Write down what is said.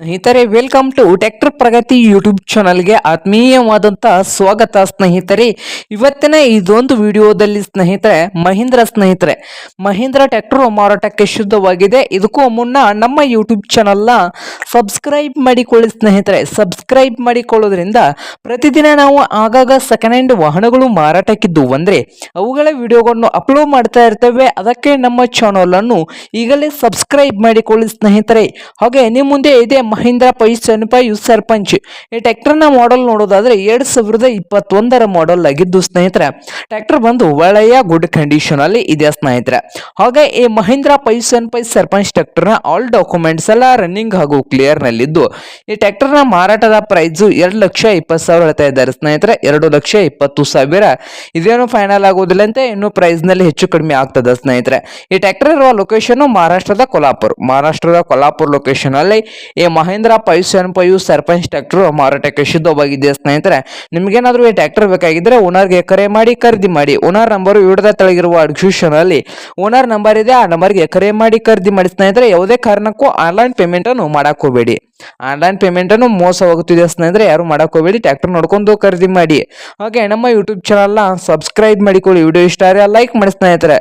ಸ್ನೇಹಿತರೆ welcome to tractor Pragati YouTube ಚಾನಲ್ಗೆ ಆತ್ಮೀಯವಾದಂಥ ಸ್ವಾಗತ ಸ್ನೇಹಿತರೆ. ಇವತ್ತಿನ ಇದೊಂದು ವಿಡಿಯೋದಲ್ಲಿ ಸ್ನೇಹಿತರೆ, ಮಹೀಂದ್ರ ಸ್ನೇಹಿತರೆ. ಮಹೀಂದ್ರ ಟ್ಯಾಕ್ಟರ್ ಮಾರಾಟಕ್ಕೆ ಶುದ್ಧವಾಗಿದೆ. ಇದಕ್ಕೂ ಮುನ್ನ ನಮ್ಮ ಯೂಟ್ಯೂಬ್ ಚಾನಲ್ನ ಸಬ್ಸ್ಕ್ರೈಬ್ ಮಾಡಿಕೊಳ್ಳಿ ಸ್ನೇಹಿತರೆ. ಸಬ್ಸ್ಕ್ರೈಬ್ ಮಾಡಿಕೊಳ್ಳೋದ್ರಿಂದ ಪ್ರತಿದಿನ ನಾವು ಆಗಾಗ ಸೆಕೆಂಡ್ ಹ್ಯಾಂಡ್ ವಾಹನಗಳು ಮಾರಾಟಕ್ಕಿದ್ದು ಅಂದರೆ ಅವುಗಳ ವಿಡಿಯೋಗಳನ್ನು ಅಪ್ಲೋಡ್ ಮಾಡ್ತಾ ಇರ್ತೇವೆ. ಅದಕ್ಕೆ ನಮ್ಮ ಚಾನಲನ್ನು ಈಗಲೇ ಸಬ್ಸ್ಕ್ರೈಬ್ ಮಾಡಿಕೊಳ್ಳಿ ಸ್ನೇಹಿತರೆ. ಹಾಗೆ ನಿಮ್ಮ ಮುಂದೆ ಇದೆ ಮಹೀಂದ್ರ ಪೈ ಯು ಸರ್ಪಂಚ್. ಈ ಟ್ರ್ಯಾಕ್ಟರ್ನ ಮಾಡೆಲ್ ನೋಡೋದಾದ್ರೆ ಎರಡ್ ಸಾವಿರದ ಇಪ್ಪತ್ತೊಂದರ ಮಾಡೆಲ್ ಆಗಿದ್ದು ಸ್ನೇಹಿತರೆ, ಟ್ರ್ಯಾಕ್ಟರ್ ಬಂದು ಒಳ್ಳೆಯ ಗುಡ್ ಕಂಡೀಷನ್ ಅಲ್ಲಿ ಇದೆ ಸ್ನೇಹಿತರೆ. ಹಾಗೆ ಈ ಮಹೀಂದ್ರ ಪೈ ಸೆನ್ಪೈ ಸರ್ಪಂಚ್ ಟ್ರ್ಯಾಕ್ಟರ್ನ ಆಲ್ ಡಾಕ್ಯುಮೆಂಟ್ಸ್ ಎಲ್ಲ ರನ್ನಿಂಗ್ ಹಾಗೂ ಕ್ಲಿಯರ್ ನಲ್ಲಿದ್ದು. ಈ ಟ್ರ್ಯಾಕ್ಟರ್ನ ಮಾರಾಟದ ಪ್ರೈಸ್ ಎರಡು ಲಕ್ಷ ಇಪ್ಪತ್ತು ಸಾವಿರ ಹೇಳ್ತಾ ಇದ್ದಾರೆ ಸ್ನೇಹಿತರೆ, ಎರಡು ಲಕ್ಷ ಇಪ್ಪತ್ತು ಸಾವಿರ. ಇದೇನು ಫೈನಲ್ ಆಗೋದಿಲ್ಲ ಅಂತ, ಇನ್ನು ಪ್ರೈಸ್ನಲ್ಲಿ ಹೆಚ್ಚು ಕಡಿಮೆ ಆಗ್ತದೆ ಸ್ನೇಹಿತರೆ. ಈ ಟ್ರ್ಯಾಕ್ಟರ್ ಇರುವ ಲೊಕೇಶನ್ ಮಹಾರಾಷ್ಟ್ರದ ಕೊಲ್ಲಾಪುರ್ ಮಹಾರಾಷ್ಟ್ರದ ಕೊಲ್ಲಾಪುರ್ ಲೊಕೇಶನ್ ಅಲ್ಲಿ ಈ ಮಹೇಂದ್ರ ಪೈಸನ್ ಸೆವೆನ್ ಪೈ ಸರ್ಪಂಚ್ ಟ್ರ್ಯಾಕ್ಟರ್ ಮಾರಾಟಕ್ಕೆ ಸಿದ್ಧವಾಗಿದೆ ಸ್ನೇಹಿತರೆ? ನಿಮ್ಗೇನಾದ್ರೂ ಈ ಟ್ರ್ಯಾಕ್ಟರ್ ಬೇಕಾಗಿದ್ರೆ ಓನರ್ಗೆ ಕರೆ ಮಾಡಿ, ಖರೀದಿ ಮಾಡಿ. ಓನರ್ ನಂಬರ್ ವಿಡದ ತೆಳಗಿರುವ ಡಿಸ್ಕ್ರಿಪ್ಷನ್ ಅಲ್ಲಿ ಓನರ್ ನಂಬರ್ ಇದೆ, ಆ ನಂಬರ್ಗೆ ಕರೆ ಮಾಡಿ, ಖರೀದಿ ಮಾಡಿ. ಸ್ನೇಹಿತರೆ, ಯಾವುದೇ ಕಾರಣಕ್ಕೂ ಆನ್ಲೈನ್ ಪೇಮೆಂಟ್ ಅನ್ನು ಮಾಡಕ್ ಹೋಗಬೇಡಿ. ಆನ್ಲೈನ್ ಪೇಮೆಂಟ್ ಅನ್ನು ಮೋಸ ಹೋಗುತ್ತಿದೆ ಸ್ನೇಹಿತರೆ? ಯಾರು ಮಾಡಕ್ ಹೋಗಬೇಡಿ, ಟ್ರ್ಯಾಕ್ಟರ್ ನೋಡ್ಕೊಂಡು ಖರೀದಿ ಮಾಡಿ. ಹಾಗೆ ನಮ್ಮ ಯೂಟ್ಯೂಬ್ ಚಾನಲ್ನ ಸಬ್ಸ್ಕ್ರೈಬ್ ಮಾಡಿಕೊಳ್ಳಿ. ವಿಡಿಯೋ ಇಷ್ಟ ಲೈಕ್ ಮಾಡಿ ಸ್ನೇಹಿತರೆ.